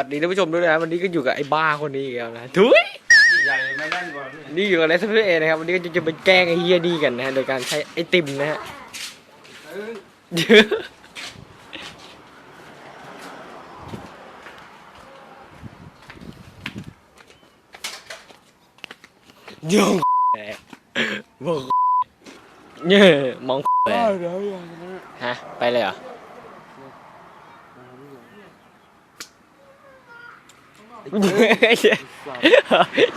วัสดีท่านผู้ชมด้วยนะวันนี้ก็อยู่กับไอ้บ้าคนนี้อีกแล้วนะทุยใหญ่ไม่แน่นกว่านี่นี่อยู่กับเลสเตอร์เอนะครับวันนี้ก็จะไปแกล้งไอ้เฮียดีกันนะฮะโดยการใช้ไอติมนะฮะเออเยอะโยงแหมบอกเนี่ยมองแหมเดี๋ยวอย่างนั้นฮะไปเลยเหรอ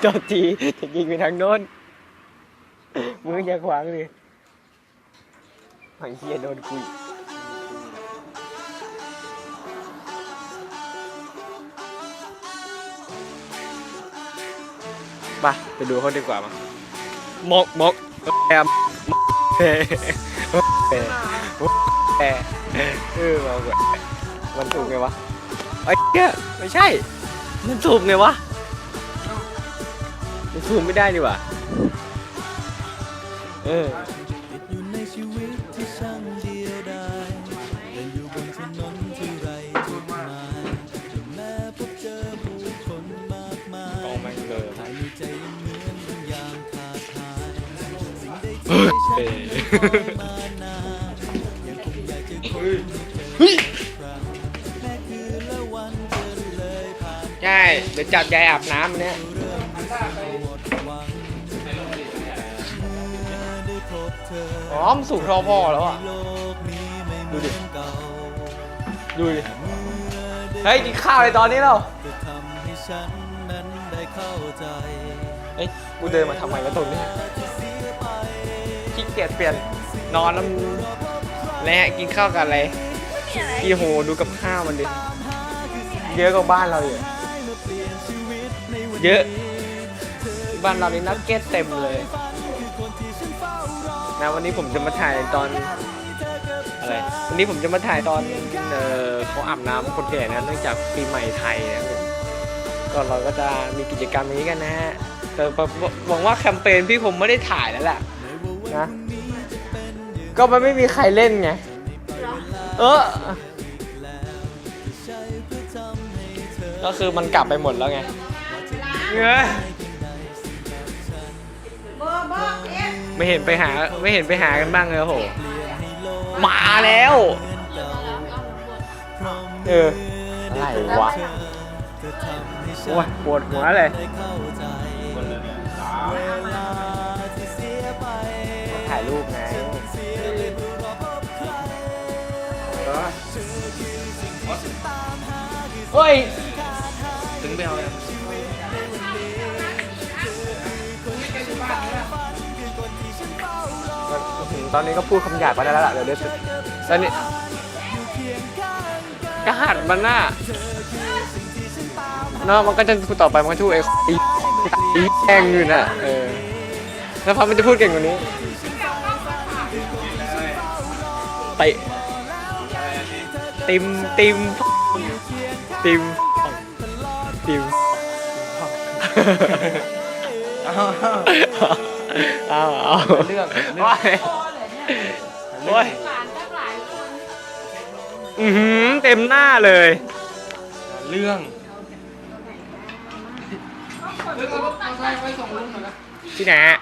จอดจีจะยิงไปทางโน้นมึงอย่าขวางเลยไอ้เฮียโดนคุยไปไปดูเขาดีกว่ามั้งมกมกแอมเฮ้เฮ้เฮ้เออมาเว้ยมันถูกไงวะไอ้เหี้ยไม่ใช่ มันถูกไงวะมันถูกไม่ได้ดีกว่าเอออยู่ในชีวิตที่ช่างเดียวดายเดินอยู่บนถนนที่ไรจุดหมายจนแม้พบเจอผู้คนมากมายแม่งเลยภายในใจยังเหมือนยางขาดหายสิ่งใดที่ฉัน ใช่เดี๋ยวจับยายอาบน้ำเนี่ยเรื่องที่หมดหวังเมื่อได้พบเธออ๋อมนสูงเท่าพ่อแล้วอะโลกนี้ไม่เหมือนเก่าดูดิ เฮ้ย กินข้าวเลยตอนนี้เราจะทำให้ฉันนั้นได้เข้าใจเอ้ยกูเดินมาทำไมวะตรงนี้ที่เสียไปขี้เกียจเปลี่ยนนอนแล้วแล้วกินข้าวกันอะไรพี่โหดูกับข้าวมันดิ เยอะกว่าบ้านเราอยู่ เยอะ บ้านเรานี่นักเก็ตเต็มเลยนะวันนี้ผมจะมาถ่ายตอนอะไรวันนี้ผมจะมาถ่ายตอนเออเขาอาบน้ำคนแก่นะเนื่องจากปีใหม่ไทยนะก็เราก็จะมีกิจกรรมนี้กันนะฮะแต่หวังว่าแคมเปญพี่ผมไม่ได้ถ่ายแล้วแหละนะก็มันไม่มีใครเล่นไงเออก็คือมันกลับไปหมดแล้วไง เงยไม่เห็นไปหาไม่เห็นไปหากันบ้างเลยโอ้โหมาแล้ว เอออะไรวะจะทำให้ฉัโอ้ยปวดหัวเลยได้เข้าใจคนเลยสามเวลาที่เสียไปถ่ายรูปไงเสียเลยเพื่อรอพบใครเฮ้ย ถึงไปเอาเลย ตอนนี้ก็พูดคำหยาบไปได้แล้วล่ะเดี๋ยวเดี๋ยวตอนนี้กระหัดมันน่ะเนาะมันก็จะพูดต่อไปมันก็ชูไอ้อีอีแองอยู่น่ะเออแล้วพอมันจะพูดเก่งกว่านี้ไปติมติมติมติมเอาเอาเอาเรื่องโอ้ย โอ้ยอือหือเต็มหน้าเลยเรื่องที่ไหนฮะ